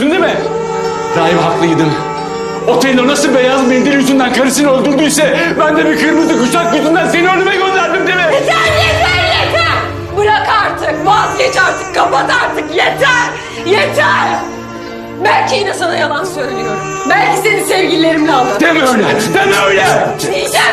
değil mi? Rahip haklıydın. O Taylor nasıl beyaz mendil yüzünden karısını öldürdüyse ben de bir kırmızı kuşak yüzünden seni ölüme gönderdim değil mi? Yeter yeter yeter! Bırak artık, vazgeç artık, kapat artık, yeter! Yeter! Belki yine sana yalan söylüyorum. Belki seni sevgililerimle aldattım. Deme öyle, deme öyle. Diyeceğim